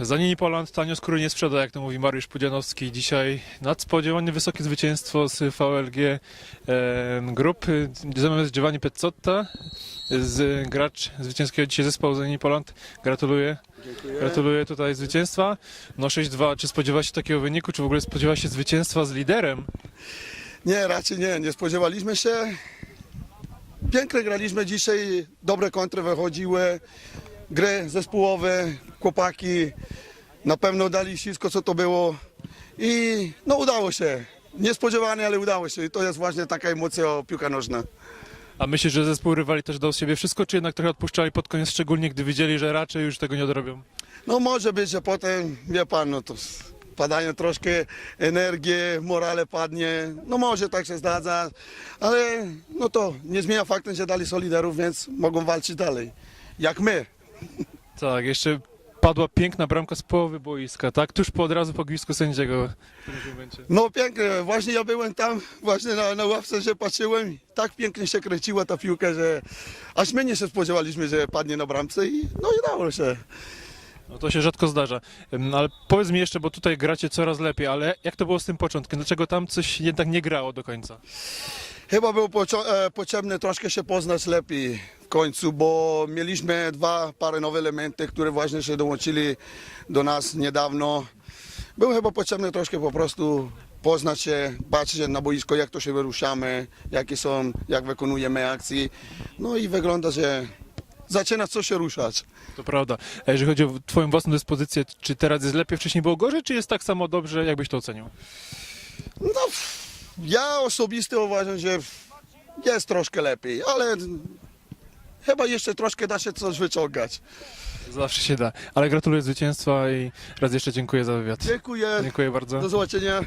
Za Nini Poland tanio skóry nie sprzeda, jak to mówi Mariusz Pudzianowski. Dzisiaj nadspodziewanie wysokie zwycięstwo z VLG e, Group. Zamiast Giovanni Pezzotta, z gracz zwycięskiego dzisiaj zespołu za Nini Poland. Gratuluję. Gratuluję tutaj zwycięstwa. No 6-2. Czy spodziewa się takiego wyniku, czy w ogóle spodziewa się zwycięstwa z liderem? Nie, raczej nie, nie spodziewaliśmy się. Pięknie graliśmy dzisiaj, dobre kontry wychodziły, gry zespołowe, chłopaki na pewno dali wszystko, co to było i no udało się. Niespodziewanie, ale udało się i to jest właśnie taka emocja o piłka nożna. A myślisz, że zespół rywali też dał z siebie wszystko, czy jednak trochę odpuszczali pod koniec, szczególnie gdy widzieli, że raczej już tego nie odrobią? No może być, że potem, wie pan, no to padają troszkę energii, morale padnie, no może tak się zdarza, ale no to nie zmienia faktem, że dali solidarów, więc mogą walczyć dalej, jak my. Tak, jeszcze padła piękna bramka z połowy boiska, tak? Tuż po od razu po gwizdku sędziego. w którymś momencie. No pięknie, właśnie ja byłem tam, właśnie na, na ławce się patrzyłem, tak pięknie się kręciła ta piłka, że aż my nie się spodziewaliśmy, że padnie na bramce i no i dało się. No to się rzadko zdarza. Ym, Ale powiedz mi jeszcze, bo tutaj gracie coraz lepiej, ale jak to było z tym początkiem? Dlaczego tam coś jednak nie grało do końca? Chyba było e, potrzebne troszkę się poznać lepiej końcu, bo mieliśmy dwa parę nowe elementy, które właśnie się dołączyli do nas niedawno. Było chyba potrzebne troszkę po prostu poznać się, patrzeć na boisko, jak to się wyruszamy, jakie są, jak wykonujemy akcje. No i wygląda, że zaczyna coś się ruszać. To prawda. A jeżeli chodzi o twoją własną dyspozycję, czy teraz jest lepiej, wcześniej było gorzej, czy jest tak samo dobrze, jakbyś to ocenił? No, ja osobiście uważam, że jest troszkę lepiej, ale chyba jeszcze troszkę da się coś wyciągać. Zawsze się da. Ale gratuluję zwycięstwa i raz jeszcze dziękuję za wywiad. Dziękuję. Dziękuję bardzo. Do zobaczenia.